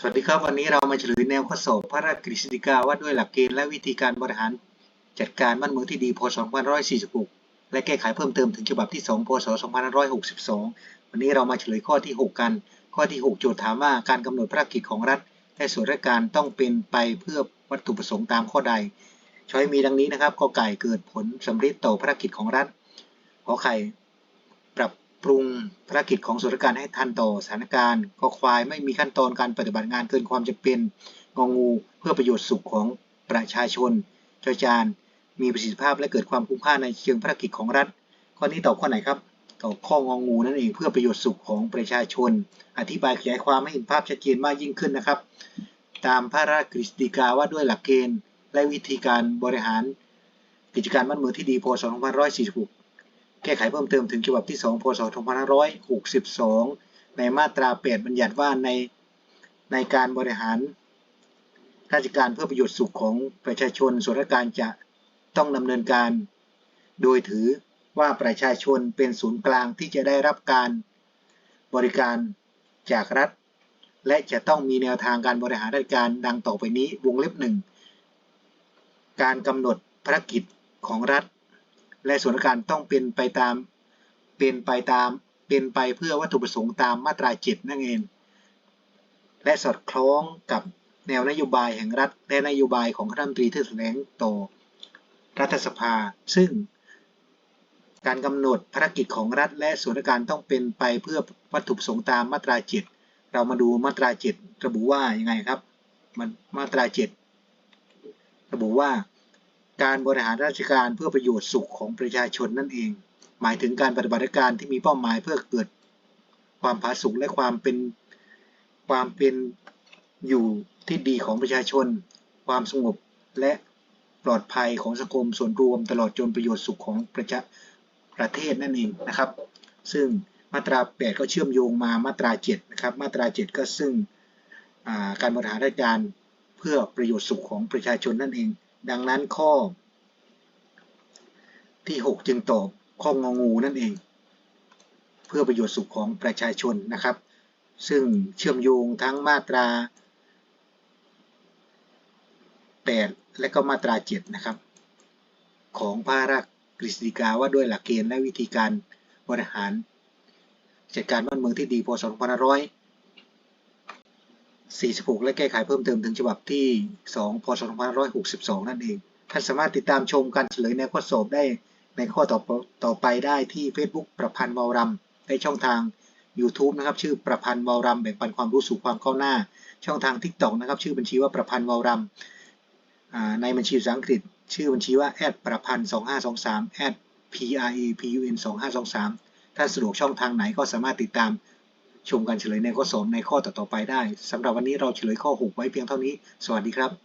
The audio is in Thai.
สวัสดีครับ วันนี้เรามาเฉลยแนวข้อสอบพระราชกฤษฎีกาว่าด้วยหลักเกณฑ์และวิธีการบริหารจัดการบ้านเมืองที่ดีพศ2546 และแก้ไขเพิ่มเติมถึงฉบับที่ 2 พศ 2562 วันนี้เรามาเฉลยข้อที่ 6 กัน ข้อที่ 6 โจทย์ถามว่าการกำหนดภารกิจของรัฐ และส่วนราชการต้องเป็นไปเพื่อวัตถุประสงค์ตามข้อใด ช้อยมีดังนี้นะครับกอไก่เกิดผลสำเร็จต่อภารกิจของรัฐขอไข่ปรับ ปรุงภารกิจของส่วนราชการให้ทันต่อสถานการณ์ก็ควายไม่มีขั้นตอนการปฏิบัติงานเกินความจำเป็นงองูเพื่อประโยชน์สุขของประชาชนจอจานมีประสิทธิภาพและเกิดความคุ้มค่าในเชิงภารกิจของรัฐ ข้อนี้ตอบข้อไหนครับตอบข้ององูนั่นเองเพื่อประโยชน์สุขของประชาชน อธิบายขยายความให้เห็นภาพชัดเจนมากยิ่งขึ้นนะครับ ตามพระราชกฤษฎีกาว่าด้วยหลักเกณฑ์ และวิธีการบริหารกิจการบ้านเมืองที่ดีพศ 2546 แก้ไขเพิ่มเติมถึงฉบับที่ 2 พศ 2562 ในมาตรา 8 บัญญัติว่าในในการบริหารราชการเพื่อประโยชน์สุขของประชาชนส่วนราชการจะต้องดำเนินการ โดยถือว่าประชาชนเป็นศูนย์กลางที่จะได้รับการบริการจากรัฐ และจะต้องมีแนวทางการบริหารราชการดังต่อไปนี้วงเล็บหนึ่งการกำหนดภารกิจของรัฐ และส่วนราชการต้องเป็นไปตามเป็นไปตามเป็นไปเพื่อวัตถุประสงค์ตามมาตราจิตนั่นเอง และสอดคล้องกับแนวนโยบายแห่งรัฐ และนโยบายของคณะรัฐมนตรีที่แถลงต่อรัฐสภา ซึ่งการกำหนดภารกิจของรัฐ และส่วนราชการต้องเป็นไปเพื่อวัตถุประสงค์ตามมาตราจิตเรามาดูมาตราจิตระบุว่ายังไงครับ มันมาตราจิตระบุว่า การบริหารราชการเพื่อประโยชน์สุขของประชาชนนั่นเอง หมายถึงการปฏิบัติการที่มีเป้าหมายเพื่อเกิดความผาสุกและความเป็นความเป็นอยู่ที่ดีของประชาชน ความสงบและปลอดภัยของสังคมส่วนรวมตลอดจนประโยชน์สุขของประชาประเทศนั่นเองนะครับ ซึ่งมาตรา 8 ก็เชื่อมโยงมามาตรา 7 นะครับ มาตรา 7 ก็ซึ่งการบริหารราชการเพื่อประโยชน์สุขของประชาชนนั่นเอง ดังนั้นข้อ ที่ 6 จึงตอบข้ององูนั่นเอง เพื่อประโยชน์สุขของประชาชนนะครับ ซึ่งเชื่อมโยงทั้งมาตรา 8 และก็มาตรา 7 นะครับ ของพระราชกฤษฎีกาว่าด้วยหลักเกณฑ์และวิธีการบริหารจัดการบ้านเมืองที่ดีพศ 46 และแก้ไขเพิ่มเติมถึงฉบับที่ 2 พศ 2562 นั่นเอง ท่านสามารถติดตามชมการเฉลยในข้อสอบได้ในข้อต่อต่อไปได้ที่ Facebook ประพันธ์เมารำในช่องทาง YouTube นะครับ ชื่อประพันธ์เมารำแบ่งปันความรู้สู่ความก้าวหน้า ช่องทาง TikTok นะครับ ชื่อบัญชีว่าประพันธ์เมารำในบัญชีภาษาอังกฤษ ชื่อบัญชีว่าแอดประพันธ์2523 p r e p u n 2523 ถ้าสะดวกช่องทางไหนก็สามารถติดตาม ชมการเฉลยในข้อสอบในข้อต่อๆไปได้สำหรับวันนี้เราเฉลยข้อ 6 ไว้เพียงเท่านี้ สวัสดีครับ